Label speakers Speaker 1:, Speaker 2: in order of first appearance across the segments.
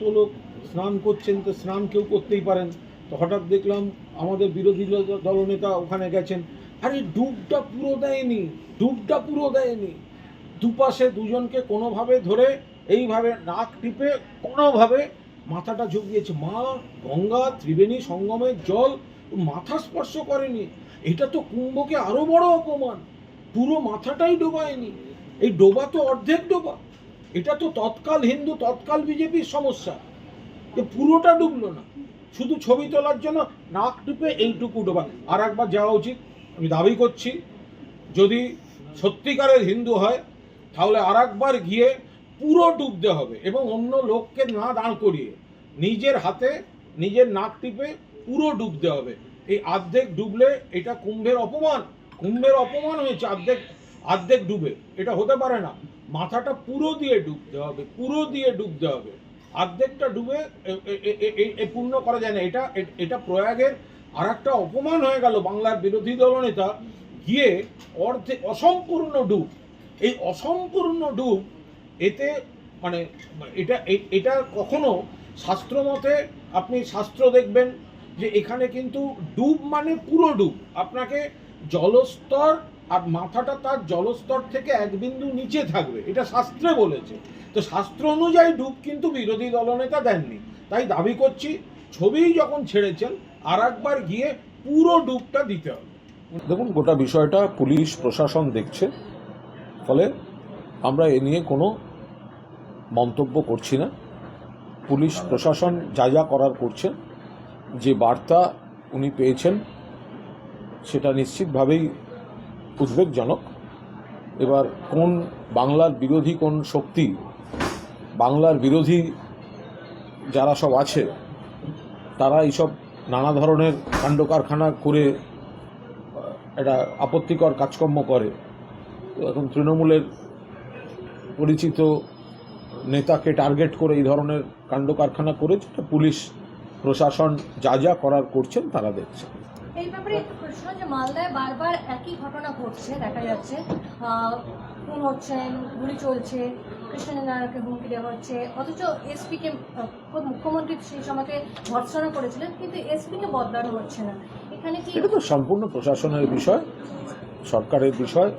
Speaker 1: কত লোক স্নান করছেন তো স্নান কেউ করতেই পারেন তো হঠাৎ দেখলাম আমাদের বিরোধী দলনেতা ওখানে গেছেন আরে ডুবটা পুরো দেয়নি ডুবটা পুরো দেয়নি দুপাশে দুজনকে কোনোভাবে ধরে এইভাবে নাক টিপে কোনোভাবে মাথাটা ঝুঁকিয়েছে মা গঙ্গা ত্রিবেণী সঙ্গমের জল মাথা স্পর্শ করেনি এটা তো কুম্ভকে আরও বড় অপমান পুরো মাথাটাই ডোবায়নি এই ডোবা তো অর্ধেক ডোবা এটা তো তৎকাল হিন্দু তৎকাল বিজেপির সমস্যা যে পুরোটা ডুবলো না শুধু ছবি তোলার জন্য নাক টুপে এইটুকু ডোবা আর একবার যাওয়া উচিত আমি দাবি করছি যদি সত্যিকারের হিন্দু হয় তাহলে আর একবার গিয়ে পুরো ডুবতে হবে এবং অন্য লোককে না দাঁড় করিয়ে নিজের হাতে নিজের নাক টিপে পুরো ডুবতে হবে এই আর্ধেক ডুবলে এটা কুম্ভের অপমান কুম্ভের অপমান হয়েছে আর্ধেক আর্ধেক ডুবে এটা হতে পারে না মাথাটা পুরো দিয়ে ডুবতে হবে পুরো দিয়ে ডুবতে হবে অর্ধেকটা ডুবে পূর্ণ করা যায় না এটা এটা প্রয়াগের আর একটা অপমান হয়ে গেল বাংলার বিরোধী দলনেতা গিয়ে অর্ধে অসম্পূর্ণ ডুব এই অসম্পূর্ণ ডুব এতে মানে এটা এটা কখনো শাস্ত্র মতে আপনি শাস্ত্র দেখবেন যে এখানে কিন্তু ডুব মানে পুরো ডুব আপনাকে জলস্তর আর মাথাটা তার জলস্তর থেকে এক বিন্দু নিচে থাকবে এটা শাস্ত্রে বলেছে তো শাস্ত্র অনুযায়ী ডুব কিন্তু বিরোধী দলনেতা দেননি তাই দাবি করছি ছবি যখন ছেড়েছেন আর একবার গিয়ে পুরো ডুবটা দিতে হবে দেখুন গোটা বিষয়টা পুলিশ প্রশাসন দেখছে ফলে আমরা এ নিয়ে কোনো মন্তব্য করছি না পুলিশ প্রশাসন যা যা করার করছেন যে বার্তা উনি পেয়েছেন সেটা নিশ্চিতভাবেই উদ্বেগজনক এবার কোন বাংলার বিরোধী কোন শক্তি বাংলার বিরোধী যারা সব আছে তারা এইসব নানা ধরনের কাণ্ড কারখানা করে একটা আপত্তিকর কাজকর্ম করে এখন তৃণমূলের পরিচিত নেতাকে টার্গেট করে এই ধরনের কাণ্ড কারখানা করেছে পুলিশ প্রশাসন যা যা করার করছেন তারা দেখছে
Speaker 2: প্রশ্ন যে মালদায় বারবার একই ঘটনা ঘটছে দেখা যাচ্ছে খুন হচ্ছেন গুলি চলছে কৃষ্ণ নারায়ণকে হুমকি দেওয়া হচ্ছে অথচ এসপিকে মুখ্যমন্ত্রী সেই সময়কে ভর্সনা করেছিলেন কিন্তু এসপিকে বদলানো হচ্ছে না এখানে কি এটা তো
Speaker 1: সম্পূর্ণ প্রশাসনের বিষয় সরকারের বিষয়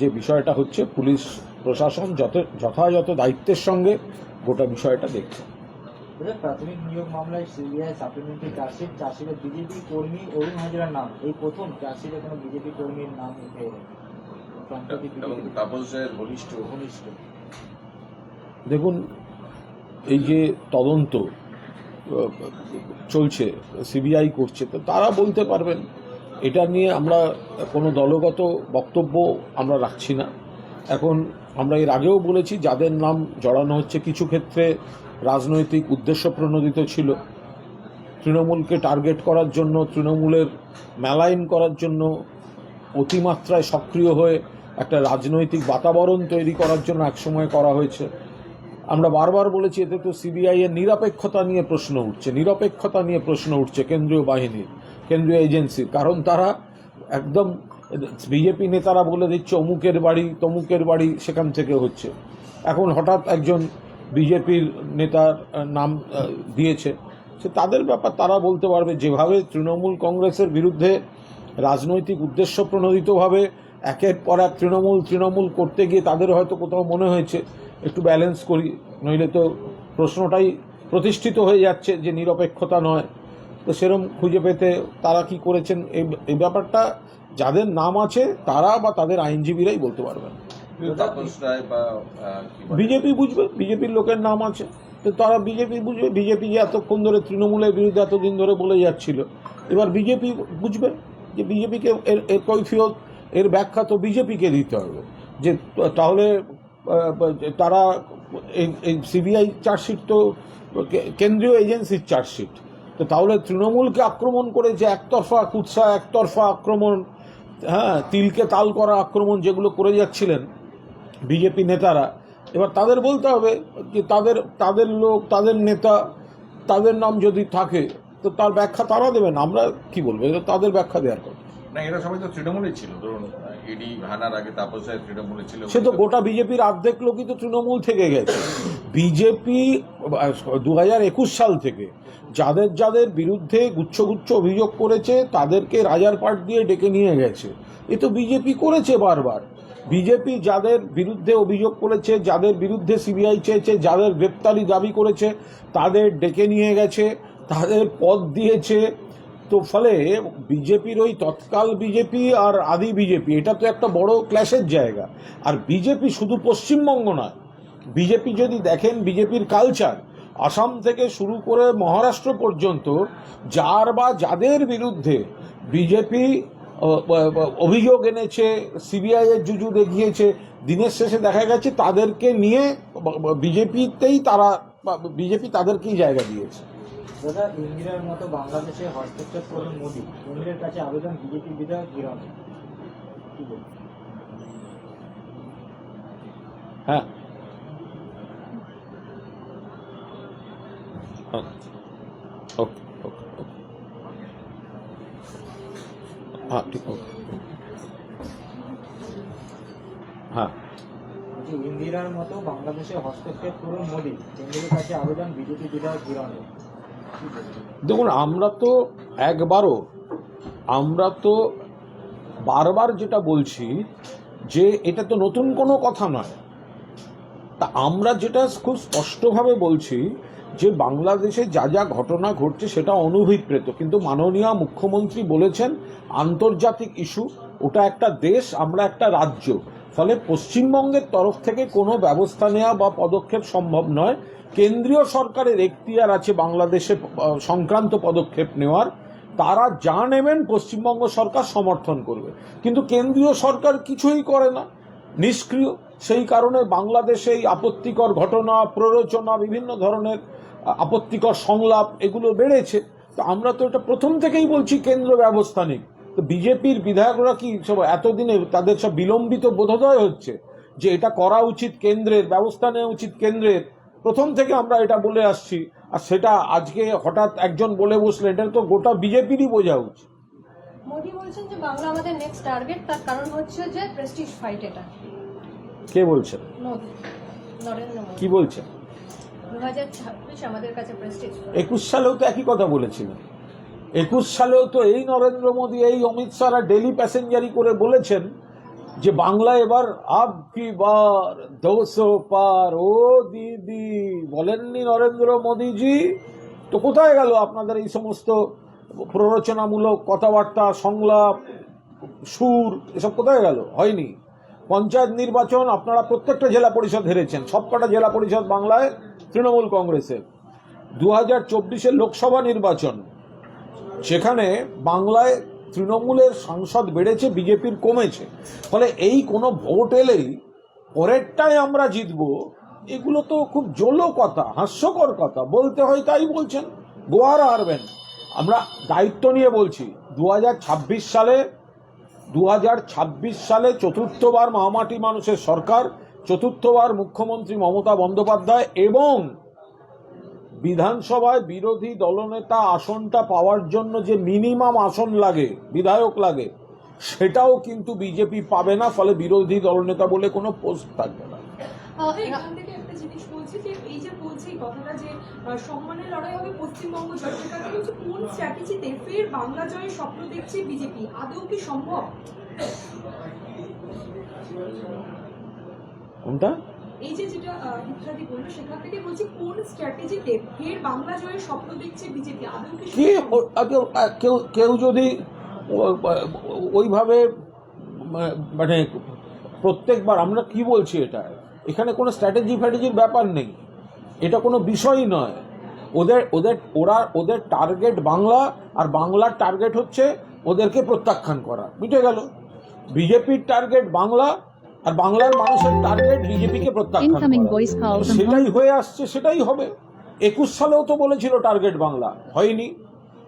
Speaker 1: যে বিষয়টা হচ্ছে পুলিশ প্রশাসন যত যথাযথ দায়িত্বের সঙ্গে গোটা বিষয়টা দেখছে প্রাথমিক নিয়োগ মামলায় সিবিআই সাপ্লিমেন্টারি চার্জশিট চার্জশিটে বিজেপি কর্মী অরুণ হাজরার নাম এই প্রথম চার্জশিটে কোনো বিজেপি কর্মীর নাম উঠে দেখুন এই যে তদন্ত চলছে সিবিআই করছে তো তারা বলতে পারবেন এটা নিয়ে আমরা কোনো দলগত বক্তব্য আমরা রাখছি না এখন আমরা এর আগেও বলেছি যাদের নাম জড়ানো হচ্ছে কিছু ক্ষেত্রে রাজনৈতিক উদ্দেশ্য প্রণোদিত ছিল তৃণমূলকে টার্গেট করার জন্য তৃণমূলের মেলাইন করার জন্য অতিমাত্রায় সক্রিয় হয়ে একটা রাজনৈতিক বাতাবরণ তৈরি করার জন্য একসময় করা হয়েছে আমরা বারবার বলেছি এতে তো সিবিআই এর নিরপেক্ষতা নিয়ে প্রশ্ন উঠছে নিরপেক্ষতা নিয়ে প্রশ্ন উঠছে কেন্দ্রীয় বাহিনীর কেন্দ্রীয় এজেন্সির কারণ তারা একদম বিজেপি নেতারা বলে দিচ্ছে অমুকের বাড়ি তমুকের বাড়ি সেখান থেকে হচ্ছে এখন হঠাৎ একজন বিজেপির নেতার নাম দিয়েছে সে তাদের ব্যাপার তারা বলতে পারবে যেভাবে তৃণমূল কংগ্রেসের বিরুদ্ধে রাজনৈতিক উদ্দেশ্য প্রণোদিতভাবে একের পর এক তৃণমূল তৃণমূল করতে গিয়ে তাদের হয়তো কোথাও মনে হয়েছে একটু ব্যালেন্স করি নইলে তো প্রশ্নটাই প্রতিষ্ঠিত হয়ে যাচ্ছে যে নিরপেক্ষতা নয় তো সেরম খুঁজে পেতে তারা কি করেছেন এই ব্যাপারটা যাদের নাম আছে তারা বা তাদের আইনজীবীরাই বলতে পারবেন বিজেপি বুঝবে বিজেপির লোকের নাম আছে তো তারা বিজেপি বুঝবে বিজেপি যে এতক্ষণ ধরে তৃণমূলের বিরুদ্ধে এতদিন ধরে বলে যাচ্ছিল এবার বিজেপি বুঝবে যে বিজেপিকে এর এর কৈফিয়ত এর ব্যাখ্যা তো বিজেপিকে দিতে হবে যে তাহলে তারা এই সিবিআই চার্জশিট তো কেন্দ্রীয় এজেন্সির চার্জশিট তো তাহলে তৃণমূলকে আক্রমণ করে যে একতরফা কুৎসা একতরফা আক্রমণ হ্যাঁ তিলকে তাল করা আক্রমণ যেগুলো করে যাচ্ছিলেন বিজেপি নেতারা এবার তাদের বলতে হবে যে তাদের তাদের লোক তাদের নেতা তাদের নাম যদি থাকে তো তার ব্যাখ্যা তারা দেবেন আমরা কি বলবো এটা তাদের ব্যাখ্যা দেওয়ার কথা না এরা সবাই তো তৃণমূলে ছিল ধরুন ইডি হানার আগে তাপস তৃণমূলে ছিল সে তো গোটা বিজেপির অর্ধেক লোকই তো তৃণমূল থেকে গেছে বিজেপি দু হাজার একুশ সাল থেকে যাদের যাদের বিরুদ্ধে গুচ্ছগুচ্ছ অভিযোগ করেছে তাদেরকে রাজার পাট দিয়ে ডেকে নিয়ে গেছে এ তো বিজেপি করেছে বারবার বিজেপি যাদের বিরুদ্ধে অভিযোগ করেছে যাদের বিরুদ্ধে সিবিআই চেয়েছে যাদের গ্রেপ্তারি দাবি করেছে তাদের ডেকে নিয়ে গেছে তাদের পদ দিয়েছে তো ফলে বিজেপির ওই তৎকাল বিজেপি আর আদি বিজেপি এটা তো একটা বড় ক্ল্যাশের জায়গা আর বিজেপি শুধু পশ্চিমবঙ্গ নয় বিজেপি যদি দেখেন বিজেপির কালচার আসাম থেকে শুরু করে মহারাষ্ট্র পর্যন্ত যার বা যাদের বিরুদ্ধে বিজেপি অভিযোগ এনেছে সিবিআইয়ের জুজু দেখিয়েছে দিনের শেষে দেখা গেছে তাদেরকে নিয়ে বিজেপিতেই তারা বিজেপি তাদেরকেই জায়গা দিয়েছে দাদা মতো বাংলাদেশে মোদী কাছে আবেদন বিজেপি হ্যাঁ।, হ্যাঁ ওকে হ্যাঁ ইন্দিরার মতো বাংলাদেশে হস্তক্ষেপ করুন মোদী কেন্দ্রের কাছে আবেদন বিজেপি দেখুন আমরা তো একবারও আমরা তো বারবার যেটা বলছি যে এটা তো নতুন কোনো কথা নয় তা আমরা যেটা খুব স্পষ্টভাবে বলছি যে বাংলাদেশে যা যা ঘটনা ঘটছে সেটা অনুভিপ্রেত কিন্তু মাননীয় মুখ্যমন্ত্রী বলেছেন আন্তর্জাতিক ইস্যু ওটা একটা দেশ আমরা একটা রাজ্য ফলে পশ্চিমবঙ্গের তরফ থেকে কোনো ব্যবস্থা নেওয়া বা পদক্ষেপ সম্ভব নয় কেন্দ্রীয় সরকারের এখতিয়ার আছে বাংলাদেশে সংক্রান্ত পদক্ষেপ নেওয়ার তারা যা নেবেন পশ্চিমবঙ্গ সরকার সমর্থন করবে কিন্তু কেন্দ্রীয় সরকার কিছুই করে না নিষ্ক্রিয় সেই কারণে বাংলাদেশে এই আপত্তিকর ঘটনা প্ররোচনা বিভিন্ন ধরনের আপত্তিকর সংলাপ এগুলো বেড়েছে তো আমরা তো এটা প্রথম থেকেই বলছি কেন্দ্র ব্যবস্থা নেই তো বিজেপির বিধায়করা কি সব এতদিনে তাদের সব বিলম্বিত বোধোদয় হচ্ছে যে এটা করা উচিত কেন্দ্রের ব্যবস্থা নেওয়া উচিত কেন্দ্রের প্রথম থেকে আমরা এটা বলে আসছি আর সেটা আজকে হঠাৎ একজন বলে বসলেন এটা তো গোটা বিজেপিরই বোঝা উচিত কে বলছেন কি বলছেন একুশ সালেও তো একই কথা বলেছিলেন একুশ সালেও তো এই নরেন্দ্র মোদী এই অমিত শাহরা ডেলি প্যাসেঞ্জারি করে বলেছেন যে বাংলা এবার আব কি বার পার ও দিদি বলেননি নরেন্দ্র মোদীজি তো কোথায় গেল আপনাদের এই সমস্ত প্ররোচনামূলক কথাবার্তা সংলাপ সুর এসব কোথায় গেল হয়নি পঞ্চায়েত নির্বাচন আপনারা প্রত্যেকটা জেলা পরিষদ হেরেছেন সবকটা জেলা পরিষদ বাংলায় তৃণমূল কংগ্রেসের দু হাজার চব্বিশের লোকসভা নির্বাচন সেখানে বাংলায় তৃণমূলের সাংসদ বেড়েছে বিজেপির কমেছে ফলে এই কোনো ভোট এলেই পরেরটাই আমরা জিতব এগুলো তো খুব জলো কথা হাস্যকর কথা বলতে হয় তাই বলছেন গোয়ার হারবেন আমরা দায়িত্ব নিয়ে বলছি দু সালে দু সালে চতুর্থবার মহামাটি মানুষের সরকার চতুর্থবার মুখ্যমন্ত্রী মমতা বন্দ্যোপাধ্যায় এবং বিধানসভায় বিরোধী দলনেতা আসনটা পাওয়ার জন্য যে মিনিমাম আসন লাগে বিধায়ক লাগে সেটাও কিন্তু বিজেপি পাবে না ফলে বিরোধী দলনেতা বলে কোনো পোস্ট থাকবে না সম্ভব কোনটা
Speaker 2: এই যে যেটা ইত্যাদি বললো সেখান থেকে বলছি কোন স্ট্র্যাটেজিতে ফের বাংলা জয়ের স্বপ্ন দেখছে বিজেপি আদৌ
Speaker 1: কি কেউ কেউ যদি ওইভাবে মানে প্রত্যেকবার আমরা কি বলছি এটা এখানে কোনো স্ট্র্যাটেজি ফ্যাটেজির ব্যাপার নেই এটা কোনো বিষয়ই নয় ওদের ওদের ওরা ওদের টার্গেট বাংলা আর বাংলার টার্গেট হচ্ছে ওদেরকে প্রত্যাখ্যান করা বুঝে গেল বিজেপির টার্গেট বাংলা আর বাংলার মানুষের টার্গেট বিজেপিকে প্রত্যাখ্যান সেটাই হয়ে আসছে সেটাই হবে একুশ সালেও তো বলেছিল টার্গেট বাংলা হয়নি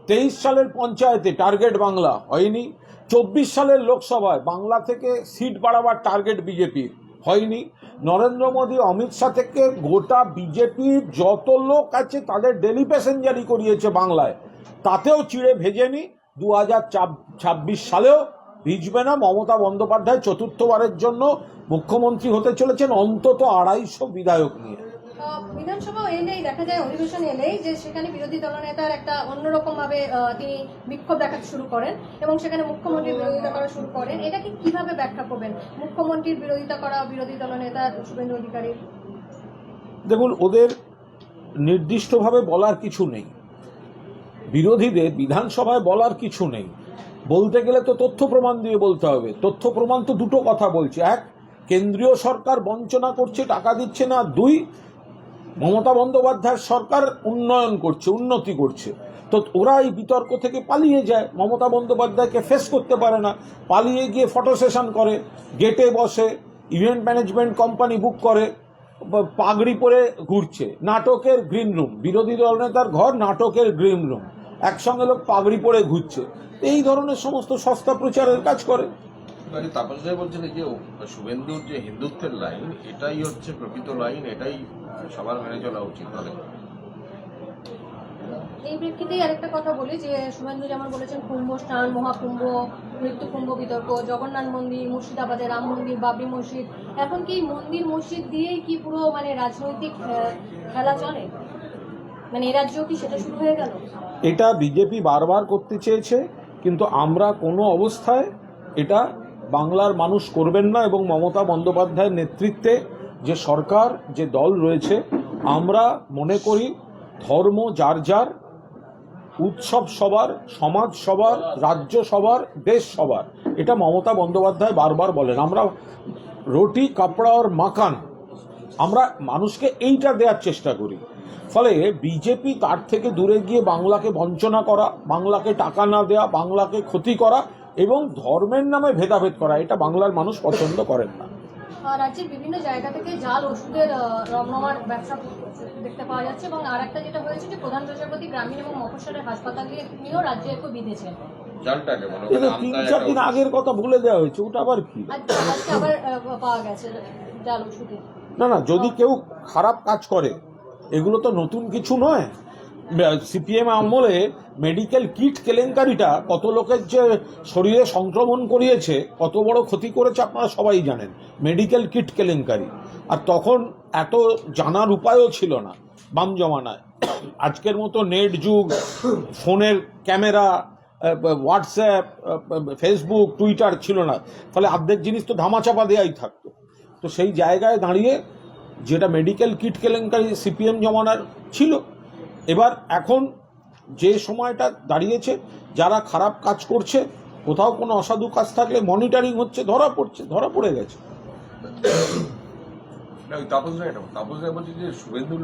Speaker 1: তেইশ সালের পঞ্চায়েতে টার্গেট বাংলা হয়নি চব্বিশ সালের লোকসভায় বাংলা থেকে সিট বাড়াবার টার্গেট বিজেপির হয়নি নরেন্দ্র মোদী অমিত শাহ থেকে গোটা বিজেপির যত লোক আছে তাদের ডেলি প্যাসেঞ্জারি করিয়েছে বাংলায় তাতেও চিড়ে ভেজেনি দু হাজার ছাব্বিশ সালেও ভিজবে না মমতা বন্দ্যোপাধ্যায় চতুর্থবারের জন্য মুখ্যমন্ত্রী হতে চলেছেন অন্তত আড়াইশো বিধায়ক নিয়ে
Speaker 2: বিধানসভা এলেই দেখা যায় অধিবেশন এলেই যে সেখানে বিরোধী দলনেতার একটা অন্যরকম ভাবে তিনি বিক্ষোভ দেখাতে শুরু করেন এবং সেখানে মুখ্যমন্ত্রীর বিরোধিতা করা শুরু করেন এটাকে কিভাবে ব্যাখ্যা করবেন মুখ্যমন্ত্রীর বিরোধিতা করা বিরোধী দলনেতা শুভেন্দু অধিকারী
Speaker 1: দেখুন ওদের নির্দিষ্টভাবে বলার কিছু নেই বিরোধীদের বিধানসভায় বলার কিছু নেই বলতে গেলে তো তথ্য প্রমাণ দিয়ে বলতে হবে তথ্য প্রমাণ তো দুটো কথা বলছে এক কেন্দ্রীয় সরকার বঞ্চনা করছে টাকা দিচ্ছে না দুই মমতা বন্দ্যোপাধ্যায়ের সরকার উন্নয়ন করছে উন্নতি করছে তো ওরা এই বিতর্ক থেকে পালিয়ে যায় মমতা বন্দ্যোপাধ্যায়কে ফেস করতে পারে না পালিয়ে গিয়ে ফটো সেশন করে গেটে বসে ইভেন্ট ম্যানেজমেন্ট কোম্পানি বুক করে পাগড়ি পরে ঘুরছে নাটকের গ্রিন রুম বিরোধী নেতার ঘর নাটকের গ্রিন রুম একসঙ্গে লোক পাগড়ি পরে ঘুরছে এই ধরনের সমস্ত সস্তা প্রচারের কাজ করে শুভেন্দুর যে হিন্দুত্বের লাইন এটাই হচ্ছে প্রকৃত লাইন এটাই সবার মেনে চলা উচিত
Speaker 2: এই আরেকটা কথা বলি যে শুভেন্দু যেমন বলেছেন কুম্ভ স্নান মহাকুম্ভ বিতর্ক জগন্নাথ মন্দির মুর্শিদাবাদে রাম মন্দির বাবরি মসজিদ এখন কি মন্দির মসজিদ দিয়েই কি পুরো মানে রাজনৈতিক খেলা চলে মানে এ কি সেটা শুরু হয়ে গেল
Speaker 1: এটা বিজেপি বারবার করতে চেয়েছে কিন্তু আমরা কোনো অবস্থায় এটা বাংলার মানুষ করবেন না এবং মমতা বন্দ্যোপাধ্যায়ের নেতৃত্বে যে সরকার যে দল রয়েছে আমরা মনে করি ধর্ম যার যার উৎসব সবার সমাজ সবার রাজ্য সবার দেশ সবার এটা মমতা বন্দ্যোপাধ্যায় বারবার বলেন আমরা রুটি কাপড়া ওর মাখান আমরা মানুষকে এইটা দেওয়ার চেষ্টা করি ফলে বিজেপি তার থেকে দূরে গিয়ে বাংলাকে বঞ্চনা করা বাংলাকে টাকা না দেয়া বাংলাকে ক্ষতি করা এবং ধর্মের নামে ভেদাভেদ করা এটা বাংলার মানুষ পছন্দ করেন না
Speaker 2: রাজ্যের বিভিন্ন জায়গা থেকে জাল ওষুধের রমরমার ব্যবসা দেখতে পাওয়া যাচ্ছে এবং আর একটা যেটা হয়েছে যে প্রধান গ্রামীণ এবং নিয়েও রাজ্যে একটু বিঁধেছেন
Speaker 1: তিন চার দিন আগের কথা ভুলে দেওয়া হয়েছে ওটা আবার কি পাওয়া গেছে না না যদি কেউ খারাপ কাজ করে এগুলো তো নতুন কিছু নয় সিপিএম আমলে মেডিকেল কিট কেলেঙ্কারিটা কত লোকের যে শরীরে সংক্রমণ করিয়েছে কত বড় ক্ষতি করেছে আপনারা সবাই জানেন মেডিকেল কিট কেলেঙ্কারি আর তখন এত জানার উপায়ও ছিল না বাম জমানায় আজকের মতো নেট যুগ ফোনের ক্যামেরা হোয়াটসঅ্যাপ ফেসবুক টুইটার ছিল না ফলে আর্ধেক জিনিস তো ধামাচাপা দেওয়াই থাকতো তো সেই জায়গায় দাঁড়িয়ে যেটা মেডিকেল কিট কেলেঙ্কারি সিপিএম জমানার ছিল এবার এখন যে সময়টা দাঁড়িয়েছে যারা খারাপ কাজ করছে কোথাও কোনো অসাধু কাজ থাকলে মনিটরিং হচ্ছে ধরা পড়ছে ধরা পড়ে গেছে তাপস তাপস যে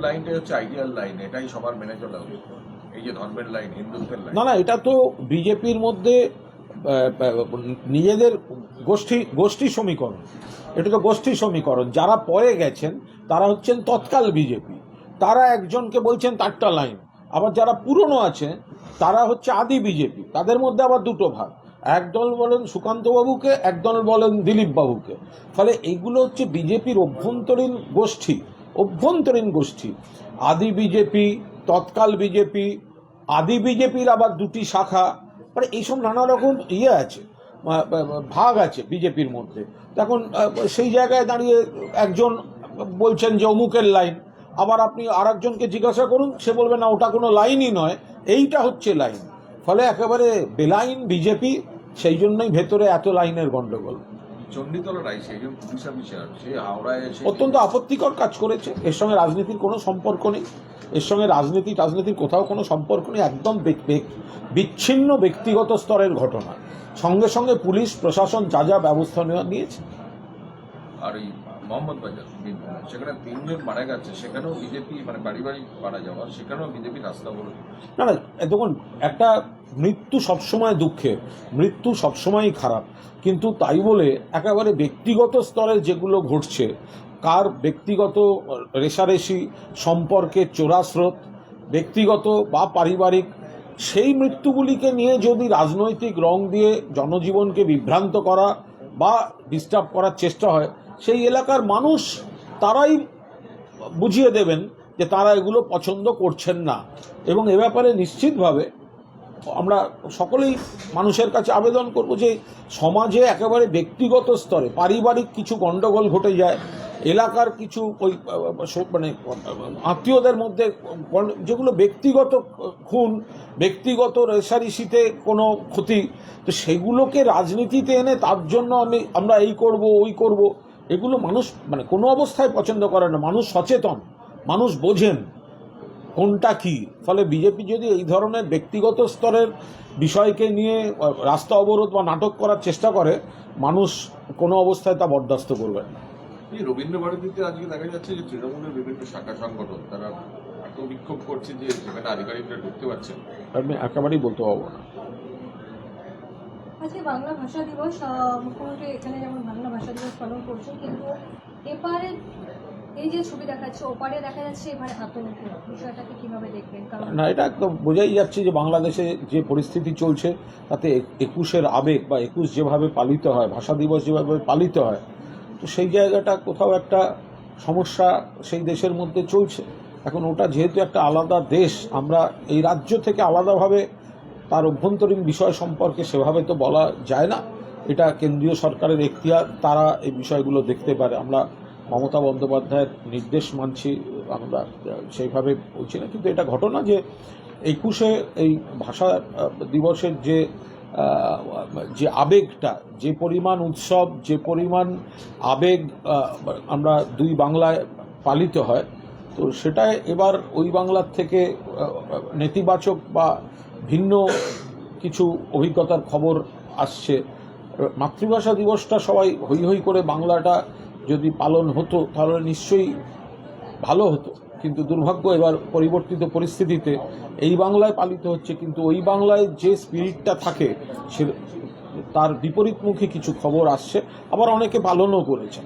Speaker 1: লাইনটাই হচ্ছে আইডিয়াল লাইন এটাই সবার মেনে চলা উচিত এই যে ধর্মের লাইন লাইন না না এটা তো বিজেপির মধ্যে নিজেদের গোষ্ঠী গোষ্ঠী সমীকরণ এটা তো গোষ্ঠী সমীকরণ যারা পরে গেছেন তারা হচ্ছেন তৎকাল বিজেপি তারা একজনকে বলছেন তারটা লাইন আবার যারা পুরনো আছে তারা হচ্ছে আদি বিজেপি তাদের মধ্যে আবার দুটো ভাগ একদল বলেন সুকান্তবাবুকে একদল বলেন দিলীপবাবুকে ফলে এগুলো হচ্ছে বিজেপির অভ্যন্তরীণ গোষ্ঠী অভ্যন্তরীণ গোষ্ঠী আদি বিজেপি তৎকাল বিজেপি আদি বিজেপির আবার দুটি শাখা মানে এইসব নানা রকম ইয়ে আছে ভাগ আছে বিজেপির মধ্যে এখন সেই জায়গায় দাঁড়িয়ে একজন বলছেন যে অমুকের লাইন আবার আপনি আর একজনকে জিজ্ঞাসা করুন সে বলবে না ওটা কোনো লাইনই নয় এইটা হচ্ছে লাইন ফলে একেবারে বেলাইন বিজেপি সেই জন্যই ভেতরে এত লাইনের গণ্ডগোল অত্যন্ত আপত্তিকর কাজ করেছে এর সঙ্গে রাজনীতির কোনো সম্পর্ক নেই এর সঙ্গে রাজনীতি রাজনীতির কোথাও কোনো সম্পর্ক নেই একদম বিচ্ছিন্ন ব্যক্তিগত স্তরের ঘটনা সঙ্গে সঙ্গে পুলিশ প্রশাসন যা যা ব্যবস্থা নেওয়া নিয়েছে আর এই মোহাম্মদ বাজার সেখানে তিনজন মারা গেছে সেখানেও বিজেপি মানে বাড়ি বাড়ি মারা যাওয়া সেখানেও বিজেপি রাস্তা বলে না না দেখুন একটা মৃত্যু সবসময় দুঃখের মৃত্যু সবসময়ই খারাপ কিন্তু তাই বলে একেবারে ব্যক্তিগত স্তরে যেগুলো ঘটছে কার ব্যক্তিগত রেশারেশি সম্পর্কে চোরাস্রোত ব্যক্তিগত বা পারিবারিক সেই মৃত্যুগুলিকে নিয়ে যদি রাজনৈতিক রং দিয়ে জনজীবনকে বিভ্রান্ত করা বা ডিস্টার্ব করার চেষ্টা হয় সেই এলাকার মানুষ তারাই বুঝিয়ে দেবেন যে তারা এগুলো পছন্দ করছেন না এবং এ ব্যাপারে নিশ্চিতভাবে আমরা সকলেই মানুষের কাছে আবেদন করব যে সমাজে একেবারে ব্যক্তিগত স্তরে পারিবারিক কিছু গণ্ডগোল ঘটে যায় এলাকার কিছু ওই মানে আত্মীয়দের মধ্যে যেগুলো ব্যক্তিগত খুন ব্যক্তিগত রেশারিসিতে কোনো ক্ষতি তো সেগুলোকে রাজনীতিতে এনে তার জন্য আমি আমরা এই করব ওই করব এগুলো মানুষ মানে কোনো অবস্থায় পছন্দ করে না মানুষ সচেতন মানুষ বোঝেন কোনটা কি ফলে বিজেপি যদি এই ধরনের ব্যক্তিগত স্তরের বিষয়কে নিয়ে রাস্তা অবরোধ বা নাটক করার চেষ্টা করে মানুষ কোনো অবস্থায় তা বরদাস্ত করবেন না রবীন্দ্র ভারতীতে আজকে দেখা যাচ্ছে যে তৃণমূলের বিভিন্ন শাখা সংগঠন তারা এত বিক্ষোভ করছে যে সেখানে আধিকারিকরা ঢুকতে পারছেন আমি একেবারেই বলতে পারবো না
Speaker 2: আজকে বাংলা ভাষা দিবস মুখ্যমন্ত্রী এখানে যেমন বাংলা ভাষা দিবস পালন করছেন কিন্তু এপারে এই যে ছবি দেখাচ্ছে ওপারে দেখা যাচ্ছে এবারে হাতে মুখে বিষয়টাকে কীভাবে দেখবেন কারণ না এটা
Speaker 1: একদম বোঝাই যাচ্ছে যে বাংলাদেশে যে পরিস্থিতি চলছে তাতে একুশের আবেগ বা একুশ যেভাবে পালিত হয় ভাষা দিবস যেভাবে পালিত হয় তো সেই জায়গাটা কোথাও একটা সমস্যা সেই দেশের মধ্যে চলছে এখন ওটা যেহেতু একটা আলাদা দেশ আমরা এই রাজ্য থেকে আলাদাভাবে তার অভ্যন্তরীণ বিষয় সম্পর্কে সেভাবে তো বলা যায় না এটা কেন্দ্রীয় সরকারের এখতিয়ার তারা এই বিষয়গুলো দেখতে পারে আমরা মমতা বন্দ্যোপাধ্যায়ের নির্দেশ মানছি আমরা সেইভাবে বলছি না কিন্তু এটা ঘটনা যে একুশে এই ভাষা দিবসের যে যে আবেগটা যে পরিমাণ উৎসব যে পরিমাণ আবেগ আমরা দুই বাংলায় পালিত হয় তো সেটাই এবার ওই বাংলার থেকে নেতিবাচক বা ভিন্ন কিছু অভিজ্ঞতার খবর আসছে মাতৃভাষা দিবসটা সবাই হই হই করে বাংলাটা যদি পালন হতো তাহলে নিশ্চয়ই ভালো হতো কিন্তু দুর্ভাগ্য এবার পরিবর্তিত পরিস্থিতিতে এই বাংলায় পালিত হচ্ছে কিন্তু ওই বাংলায় যে স্পিরিটটা থাকে সে তার বিপরীতমুখী কিছু খবর আসছে আবার অনেকে পালনও করেছে